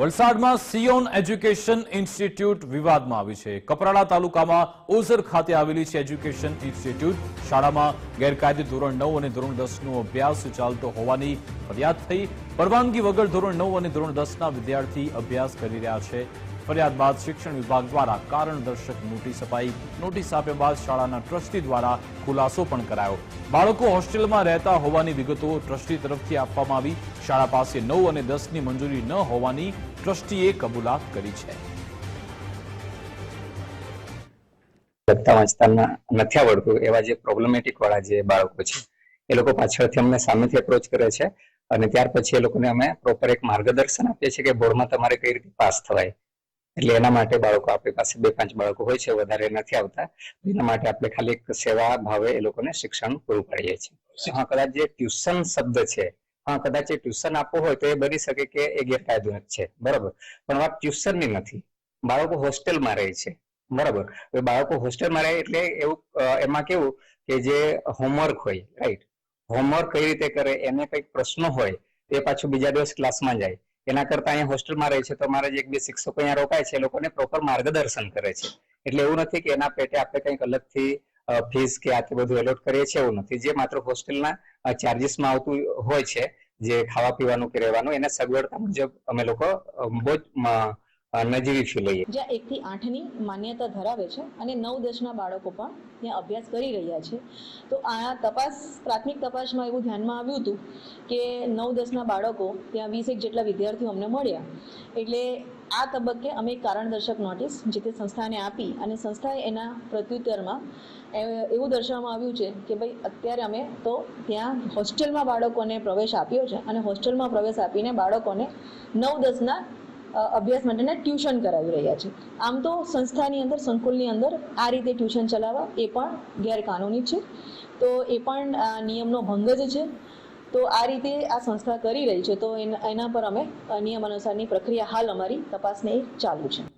વલસાડમાં Zion education institute વિવાદમાં આવી છે. કપરાડા તાલુકામાં ઓઝર ખાતે આવેલી છે એજ્યુકેશન ઇન્સ્ટિટ્યૂટ. શાળામાં ગેરકાયદે ધોરણ નવ અને ધોરણ દસનો અભ્યાસ ચાલતો હોવાની ફરિયાદ થઈ. પરવાનગી વગર ધોરણ નવ અને ધોરણ દસના વિદ્યાર્થી અભ્યાસ કરી રહ્યા છે. ફરિયાદ બાદ શિક્ષણ વિભાગ દ્વારા કારણદર્શક નોટિસ અપાઈ. નોટિસ આપ્યા બાદ શાળાના ટ્રસ્ટી દ્વારા ખુલાસો પણ કરાયો. બાળકો હોસ્ટેલમાં રહેતા હોવાની વિગતો ટ્રસ્ટી તરફથી આપવામાં આવી. શાળા પાસે નવ અને દસની મંજૂરી ન હોવાની ટ્રસ્ટીએ કબૂલાત કરી છે. લખતા વાંચતા નથી આવડતું એવા જે પ્રોબ્લેમેટિક વાળા જે બાળકો છે, એ લોકો પાછળથી અમને સામેથી અપ્રોચ કરે છે અને ત્યાર પછી એ લોકોને અમે પ્રોપર એક માર્ગદર્શન આપીએ છીએ કે બોર્ડમાં તમારે કઈ રીતે પાસ થવાય. એટલે એના માટે બાળકો આપણી પાસે બે પાંચ બાળકો હોય છે, વધારે નથી આવતા. એના માટે આપણે ખાલી એક સેવા ભાવે એ લોકોને શિક્ષણ પૂરું પાડીએ છીએ. હા, કદાચ જે ટ્યુશન શબ્દ છે, હા, કદાચ એ ટ્યુશન આપવું હોય તો એ બની શકે કે એ ગેરકાયદો છે. બરાબર. પણ વાત ટ્યુશનની નથી. બાળકો હોસ્ટેલમાં રહે છે. બરાબર. બાળકો હોસ્ટેલમાં રહે એટલે એવું એમાં કેવું કે જે હોમવર્ક હોય, રાઈટ, હોમવર્ક કઈ રીતે કરે, એને કંઈક પ્રશ્નો હોય એ પાછું બીજા દિવસ ક્લાસમાં જાય. એના કરતા અહીંયા હોસ્ટેલમાં રહે છે, તો અમારા જે એક બે શિક્ષકો અહીંયા રોકાય છે, એ લોકોને પ્રોપર માર્ગદર્શન કરે છે. એટલે એવું નથી કે એના પેટે આપણે કંઈક અલગથી ફીસ કે આ તે બધું એલોટ કરીએ છીએ, એવું નથી. જે માત્ર હોસ્ટેલના ચાર્જીસમાં આવતું હોય છે, જે ખાવા પીવાનું કે રહેવાનું, એને સગવડતા મુજબ અમે લોકો બહુ જ નજીવી ફી લઈએ જ્યાં એકથી આઠની માન્યતા ધરાવે છે અને નવ દસના બાળકો પણ ત્યાં અભ્યાસ કરી રહ્યા છે. તો આ તપાસ, પ્રાથમિક તપાસમાં એવું ધ્યાનમાં આવ્યું હતું કે નવ દસના બાળકો ત્યાં વીસેક જેટલા વિદ્યાર્થીઓ અમને મળ્યા. એટલે આ તબક્કે અમે એક કારણદર્શક નોટિસ જે તે સંસ્થાને આપી અને સંસ્થાએ એના પ્રત્યુત્તરમાં એવું દર્શાવવામાં આવ્યું છે કે ભાઈ અત્યારે અમે તો ત્યાં હોસ્ટેલમાં બાળકોને પ્રવેશ આપ્યો છે અને હોસ્ટેલમાં પ્રવેશ આપીને બાળકોને નવ દસના અભ્યાસ માટેના ટ્યુશન કરાવી રહ્યા છે. આમ તો સંસ્થાની અંદર, સંકુલની અંદર આ રીતે ટ્યુશન ચલાવવા એ પણ ગેરકાનૂની છે. તો એ પણ નિયમનો ભંગ જ છે. તો આ રીતે આ સંસ્થા કરી રહી છે. તો એના પર અમે નિયમ અનુસારની પ્રક્રિયા હાલ અમારી તપાસને ચાલુ છે.